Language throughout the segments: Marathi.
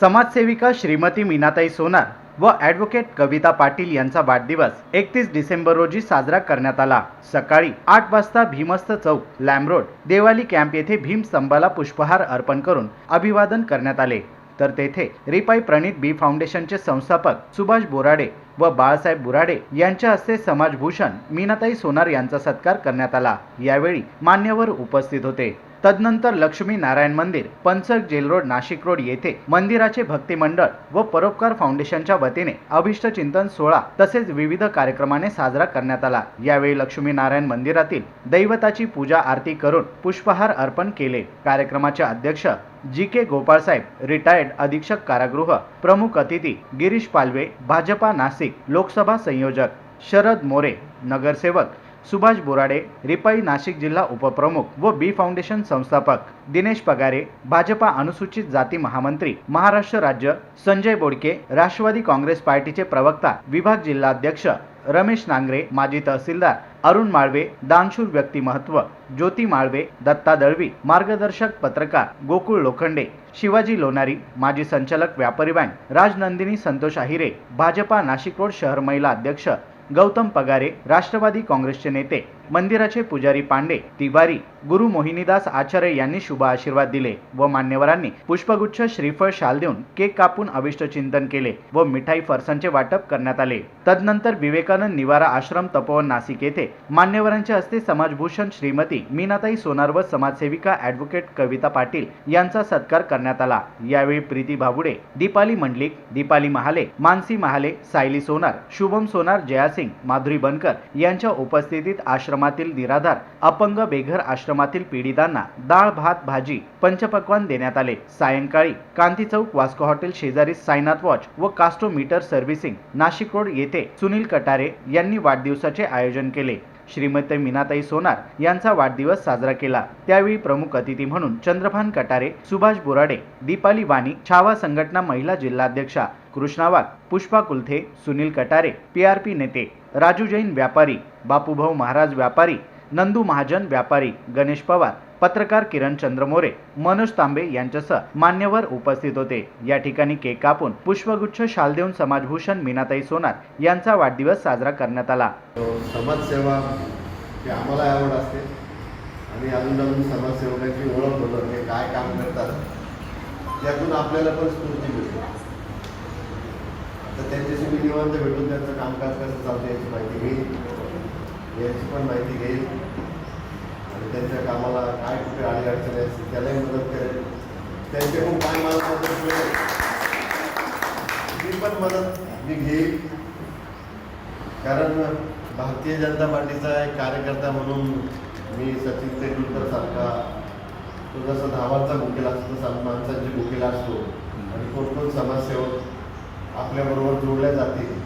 समाजसेविका श्रीमती मीनाताई सोनार व ॲडव्होकेट कविता पाटील यांचा वाढदिवस एकतीस डिसेंबर रोजी साजरा करण्यात आला. सकाळी आठ वाजता भीमस्त चौक लॅमरोड देवाली कॅम्प येथे भीमस्तंभाला पुष्पहार अर्पण करून अभिवादन करण्यात आले. तर तेथे रिपाई प्रणित बी फाउंडेशनचे संस्थापक सुभाष बोराडे व बाळासाहेब बुराडे यांच्या हस्ते समाजभूषण मीनाताई सोनार यांचा सत्कार करण्यात आला. यावेळी मान्यवर उपस्थित होते. तदनंतर लक्ष्मी नारायण मंदिर पंचक जेल रोड नाशिक रोड येथे मंदिराचे भक्ती मंडळ व परोपकार फाउंडेशनच्या वतीने अभिष्ट चिंतन सोहळा तसेच विविध कार्यक्रमाने साजरा करण्यात आला. यावेळी लक्ष्मी नारायण मंदिरातील दैवताची पूजा आरती करून पुष्पहार अर्पण केले. कार्यक्रमाचे अध्यक्ष जी के गोपाळसाहेब रिटायर्ड अधीक्षक कारागृह प्रमुख अतिथी गिरीश पालवे भाजपा नाशिक लोकसभा संयोजक शरद मोरे नगरसेवक सुभाष बोराडे रिपाई नाशिक जिल्हा उपप्रमुख व बी फाउंडेशन संस्थापक दिनेश पगारे भाजपा अनुसूचित जाती महामंत्री महाराष्ट्र राज्य संजय बोडके राष्ट्रवादी काँग्रेस पार्टीचे प्रवक्ता विभाग जिल्हाध्यक्ष रमेश नांगरे माजी तहसीलदार अरुण माळवे दानशूर व्यक्तिमत्व ज्योती माळवे दत्ता दळवी मार्गदर्शक पत्रकार गोकुळ लोखंडे शिवाजी लोणारी माजी संचालक व्यापारी बँक राजनंदिनी संतोष आहिरे भाजपा नाशिक रोड शहर महिला अध्यक्ष गौतम पगारे राष्ट्रवादी काँग्रेसचे नेते. मंदिराचे पुजारी पांडे तिवारी गुरु मोहिनीदास आचार्य यांनी शुभ आशीर्वाद दिले व मान्यवरांनी पुष्पगुच्छ श्रीफळ शाल देऊन केक कापून अविष्ट चिंतन केले व मिठाई फरसांचे वाटप करण्यात आले. तदनंतर विवेकानंद निवारा आश्रम तपोवन नाशिक येथे मान्यवरांच्या हस्ते समाजभूषण श्रीमती मीनाताई सोनार व समाजसेविका ॲडव्होकेट कविता पाटील यांचा सत्कार करण्यात आला. यावेळी प्रीती भाबुडे दीपाली मंडलिक दीपाली महाले मानसी महाले सायली सोनार शुभम सोनार जयासिंग माधुरी बनकर यांच्या उपस्थितीत आश्रम आश्रमातील निराधार अपंग बेघर आश्रमातील पीडितांना डाळ भात भाजी पंचपक्वान देण्यात आले. सायंकाळी कांती चौक वास्को हॉटेल शेजारी साईनाथ वॉच व कास्टो मीटर सर्व्हिसिंग नाशिक रोड येथे सुनील कटारे यांनी वाढदिवसाचे आयोजन केले. श्रीमती मीनाताई सोनार यांचा वाढदिवस साजरा केला. त्यावेळी प्रमुख अतिथी म्हणून चंद्रभान कटारे सुभाष बोराडे दीपाली वाणी छावा संघटना महिला जिल्हाध्यक्षा कृष्णा वाघ पुष्पा कुलथे सुनील कटारे पीआरपी नेते राजू जैन व्यापारी बापूभाऊ महाराज व्यापारी नंदू महाजन व्यापारी गणेश पवार पत्रकार किरण चंद्र मोरे मनोज तांबे यांच्यासह मान्यवर उपस्थित होते. या ठिकाणी केक कापून पुष्पगुच्छ शाल देऊन समाजभूषण मीनाताई सोनार यांचा वाढदिवस साजरा करण्यात आला. समाजसेवा ही आम्हाला आवड असते. आणि अजून नवीन समाजसेवकांची ओळख होतं ते काय काम करतात त्यातून आपल्याला पण स्फूर्ती मिळते. तर त्यांच्याशी मी निवांत भेटून त्यांचं कामकाज कसं चालतं याची माहिती घेईल. याची पण माहिती घेईल. आणि त्यांच्या कामाला काय कुठे आली अडचण असतील त्यालाही मदत करेल. त्यांच्याकडून काय मला मदत मिळेल. ती पण मदत मी घेईल. कारण भारतीय जनता पार्टीचा एक कार्यकर्ता म्हणून मी सचिन तेंडुलकर सारखा तो जसा धावांचा भुकेला असतो तसा माणसांची भुकेला असतो आणि कोण कोण समाजसेवक आपल्याबरोबर जोडल्या जातील.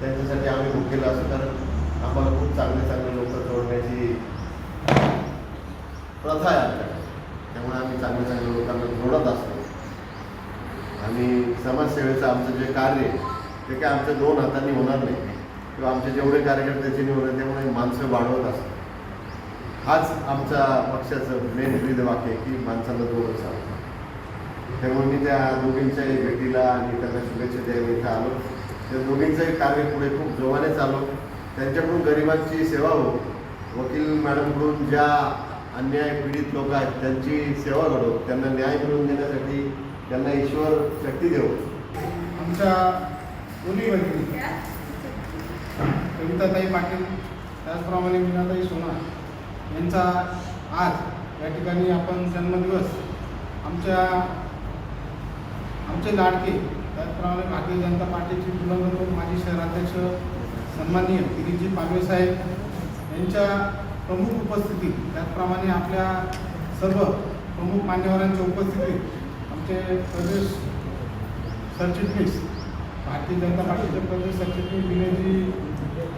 त्यांच्यासाठी आम्ही भुकेला असतो कारण आम्हाला खूप चांगले चांगले लोक जोडण्याची प्रथा आहे आपल्याकडे त्यामुळे आम्ही चांगल्या चांगल्या लोकांना जोडत असतो. आणि समाजसेवेचं आमचं जे कार्य आहे ते काय आमच्या दोन हातांनी होणार नाही. किंवा आमचे जेवढे कार्यकर्त्याचे निवडले त्यामुळे माणसं वाढवत असतात. हाच आमच्या पक्षाचं मेन ब्रीद वाक्य आहे की माणसाला जोडत चालतं. त्यामुळे मी त्या दोघींच्याही भेटीला आणि त्यांना शुभेच्छा द्यायला इथं आलो. त्या दोघींचंही कार्य पुढे खूप जोमाने चालू त्यांच्याकडून गरिबांची सेवा हो वकील मॅडमकडून ज्या अन्याय पीडित लोक आहेत त्यांची सेवा घडो त्यांना न्याय मिळवून देण्यासाठी त्यांना ईश्वर शक्ती देऊ आमच्या दोन्ही भगिनी कविताताई पाटील त्याचप्रमाणे मीनाताई सोना यांचा आज या ठिकाणी आपण जन्मदिवस आमच्या आमचे लाडके त्याचप्रमाणे भारतीय जनता पार्टीचे तुलंग माजी शहराध्यक्ष सन्माननीय गिरीजी पालवे साहेब यांच्या प्रमुख उपस्थितीत त्याचप्रमाणे आपल्या सर्व प्रमुख मान्यवरांच्या उपस्थितीत आमचे प्रदेश सरचिटणीस भारतीय जनता पार्टीचे प्रदेश सरचिटणीस विनयजी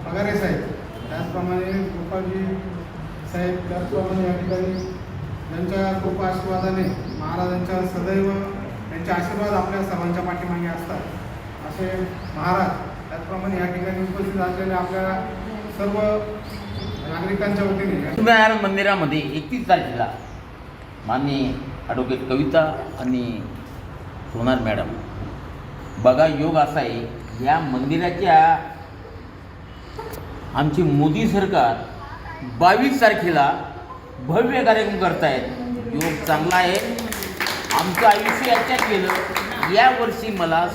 पगारे साहेब त्याचप्रमाणे गोपालजी साहेब त्याचप्रमाणे या ठिकाणी त्यांच्या कृपा आशीर्वादाने महाराजांच्या सदैव त्यांचे आशीर्वाद आपल्या सर्वांच्या पाठीमागे असतात. असे महाराज त्याचप्रमाणे या ठिकाणी उपस्थित असलेल्या आपल्या सर्व नागरिकांच्या वतीने या मंदिरामध्ये एकतीस तारखेला माननीय ॲडव्होकेट कविता आणि सोनार मॅडम. बघा योग असा आहे या मंदिराच्या आमची मोदी सरकार बावीस तारखेला भव्य कार्यक्रम करतायत. योग चांगला आहे. आमचं आयुष्य याच्यात गेलं. यावर्षी मला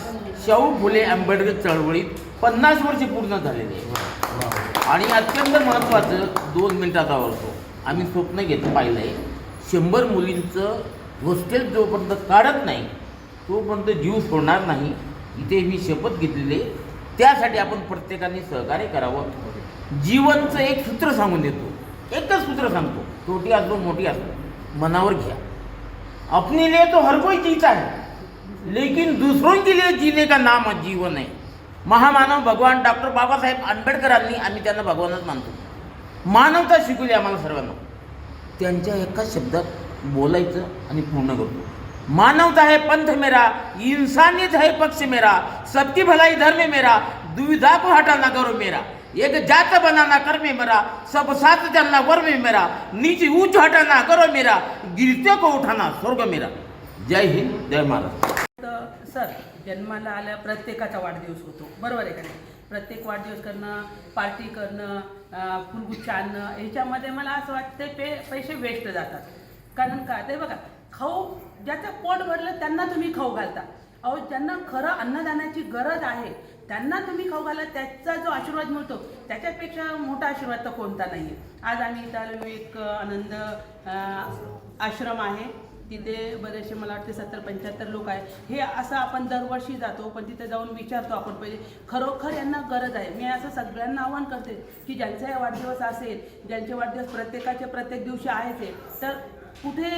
शाहू फुले आंबेडकर चळवळीत पन्नास वर्ष पूर्ण झालेले. आहे आणि अत्यंत महत्त्वाचं दोन मिनटात आवडतो आम्ही स्वप्न घेत पाहिलं आहे शंभर मुलींचं हॉस्टेल जोपर्यंत काढत नाही तोपर्यंत जीव सोडणार नाही. इथे मी शपथ घेतलेली आहे. त्यासाठी आपण प्रत्येकाने सहकार्य करावं. जीवनचं एक सूत्र सांगून देतो. एकच सूत्र सांगतो. छोटी असो मोठी असो मनावर घ्या. अपने लिए तो हर कोई जीता है लेकिन दूसरों के लिए जीने का नाम जीवन है महामानव भगवान डॉक्टर बाबासाहेब आंबेडकरांनी आम्ही त्यांना भगवानच मानतो। मानवता शिकवली आम्हाला सर्वांना। त्यांच्या एका शब्दात बोलायचं आणि पूर्ण करतो। मानवता है पंथ मेरा इंसानियत है पक्ष मेरा सबकी भलाई धर्म मेरा दुविधा को हटाना करो मेरा। एक जात बनाना कर में मेरा सब साथ चलना वर में मेरा नीचे ऊंच हटाना करो मेरा गिरते को उठाना स्वर्ग मेरा। जय हिंद जय महाराज तर सर जन्माला आल्या प्रत्येकाचा वाढदिवस होतो. बरोबर आहे का नाही? प्रत्येक वाढदिवस करणं पार्टी करणं फुलगुच्छ आणणं ह्याच्यामध्ये मला असं वाटतं पे पैसे वेस्ट जातात. कारण का? ते बघा खाऊ ज्याचं पोट भरलं त्यांना तुम्ही खाऊ घालता. अहो ज्यांना खरं अन्नदानाची गरज आहे त्यांना तुम्ही खाऊ घाला त्याचा जो आशीर्वाद मिळतो त्याच्यापेक्षा मोठा आशीर्वाद तर कोणता नाही आहे आज आम्ही इथं एक आनंद आश्रम आहे. तिथे बरेचसे मला वाटते सत्तर पंच्याहत्तर लोक आहे. हे असं आपण दरवर्षी जातो पण तिथे जाऊन विचारतो आपण पहिले. खरोखर यांना गरज आहे. मी असं सगळ्यांना आव्हान करते की ज्यांचा वाढदिवस असेल ज्यांचे वाढदिवस प्रत्येकाचे प्रत्येक दिवशी आहेच आहे तर कुठे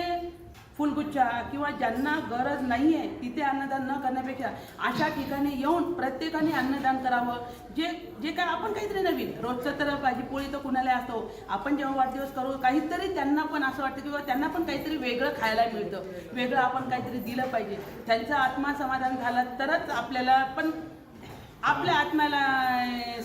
फुलगुच्छा किंवा ज्यांना गरज नाही आहे तिथे अन्नदान न करण्यापेक्षा अशा ठिकाणी येऊन प्रत्येकाने अन्नदान करावं. जे जे काय आपण काहीतरी नवीन रोजचं तर भाजीपोळी तर कुणाला असतो. आपण जेव्हा वाढदिवस करू काहीतरी त्यांना पण असं वाटतं किंवा त्यांना पण काहीतरी वेगळं खायला मिळतं. वेगळं आपण काहीतरी दिलं पाहिजे. त्यांचा आत्मा समाधान झालं तरच आपल्याला पण आपल्या आत्म्याला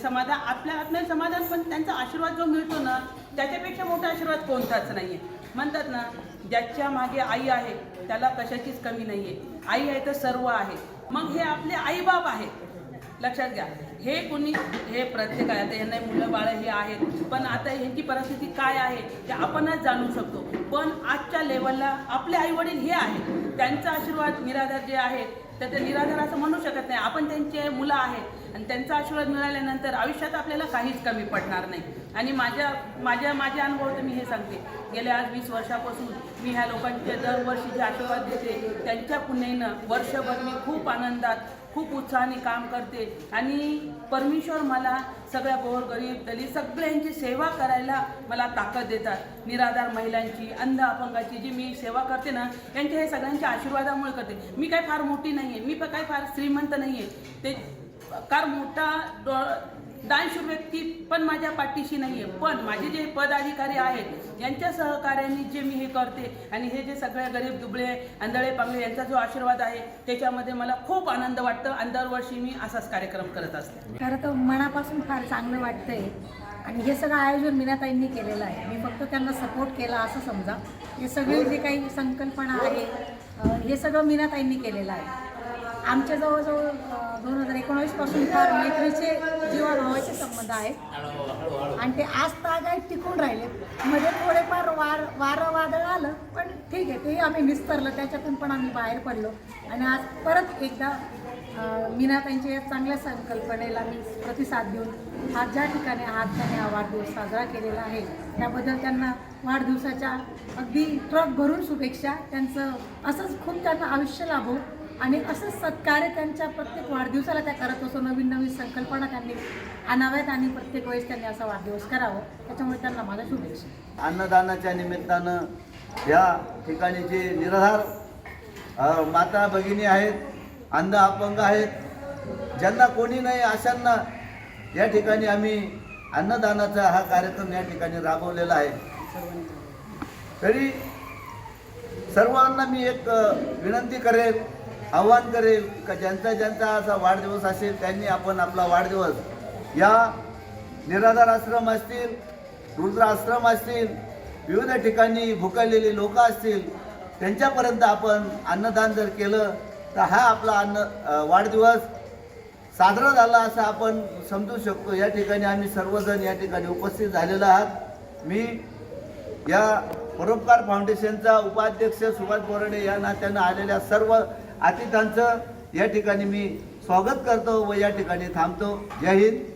समाधान आपल्या आत्म्याला समाधान पण त्यांचा आशीर्वाद जो मिळतो ना त्याच्यापेक्षा मोठा आशीर्वाद कोणताच नाही आहे म्हणतात ना ज्याच्या मागे आई आहे त्याला कशाचीच कमी नाही आहे आई आहे तर सर्व आहे. मग हे आपले आईबाप आहेत. लक्षात घ्या. हे कोणी हे प्रत्येक आहे. आता यांना मुलं बाळं हे आहेत. पण आता ह्यांची परिस्थिती काय आहे ते आपणच जाणू शकतो. पण आजच्या लेवलला आपले आईवडील हे आहेत. त्यांचा आशीर्वाद निराधार जे आहेत तर ते निराधार असं म्हणू शकत नाही. आपण त्यांचे मुलं आहेत आणि त्यांचा आशीर्वाद मिळाल्यानंतर आयुष्यात आपल्याला काहीच कमी पडणार नाही. आणि माझ्या माझ्या माझ्या अनुभव तर मी हे सांगते. गेल्या आज वीस वर्षापासून मी ह्या लोकांचे दरवर्षी जे आशीर्वाद देते त्यांच्या पुण्यानं वर्षभर मी खूप आनंदात खूप उत्साहाने काम करते. आणि परमेश्वर मला सगळ्या गोर गरीब दलित सगळ्यांची सेवा करायला मला ताकद देतात. निराधार महिलांची अंध अपंगाची जी मी सेवा करते ना यांच्या हे सगळ्यांच्या आशीर्वादामुळे करते. मी काय फार मोठी नाही आहे मी पण काय फार श्रीमंत नाही आहे ते फार मोठा डो दानशूर व्यक्ती पण माझ्या पाठीशी नाही आहे पण माझे जे पदाधिकारी आहेत यांच्या सहकार्याने जे मी हे करते आणि हे जे सगळे गरीब दुबळे आंधळे पांगळे यांचा जो आशीर्वाद आहे त्याच्यामध्ये मला खूप आनंद वाटतं. आणि दरवर्षी मी असाच कार्यक्रम करत असते. खरं तर मनापासून फार चांगलं वाटतंय. आणि हे सगळं आयोजन मीनाताईंनी केलेलं आहे. मी फक्त त्यांना सपोर्ट केला असं समजा. हे सगळे जे काही संकल्पना आहे हे सगळं मीनाताईंनी केलेलं आहे. आमच्या जवळजवळ दोन हजार एकोणावीसपासून फार मैत्रीचे जीवाभावाचे संबंध आहेत. आणि ते आज तागायत टिकून राहिले. मध्ये थोडेफार वार वारं वादळ आलं पण ठीक आहे तेही आम्ही निस्तरलं त्याच्यातून पण आम्ही बाहेर पडलो. आणि आज परत एकदा मीनाताईंच्या या चांगल्या संकल्पनेला मी प्रतिसाद देऊन आज ज्या ठिकाणी आज त्यांनी हा वाढदिवस साजरा केलेला आहे. त्याबद्दल त्यांना वाढदिवसाच्या अगदी ट्रक भरून शुभेच्छा. त्यांचं असंच खूप त्यांना आयुष्य लाभो. आणि असंच सत्कार्य त्यांच्या प्रत्येक वाढदिवसाला त्या करत असो. नवीन नवीन संकल्पना त्यांनी आणाव्यात आणि प्रत्येक वेळेस त्यांनी असा वाढदिवस करावा. त्याच्यामुळे त्यांना माझ्या शुभेच्छा अन्नदानाच्या निमित्तानं या ठिकाणी जे निराधार माता भगिनी आहेत अंध अपंग आहेत ज्यांना कोणी नाही अशांना या ठिकाणी आम्ही अन्नदानाचा हा कार्यक्रम या ठिकाणी राबवलेला आहे. तरी सर्वांना मी एक विनंती करेल आव्हान करेल का ज्यांचा ज्यांचा असा वाढदिवस असेल त्यांनी आपण आपला वाढदिवस या निराधार आश्रम असतील रुद्र आश्रम असतील विविध ठिकाणी भुकलेली लोक असतील त्यांच्यापर्यंत आपण अन्नदान जर केलं तर हा आपला अन्न वाढदिवस साजरा झाला असं आपण समजू शकतो. या ठिकाणी आम्ही सर्वजण या ठिकाणी उपस्थित झालेलो आहात. मी या परोपकार फाउंडेशनचा उपाध्यक्ष सुभाष बोरडे या नात्यानं आलेल्या सर्व अतिथांचं या ठिकाणी मी स्वागत करतो व या ठिकाणी थांबतो. जय हिंद.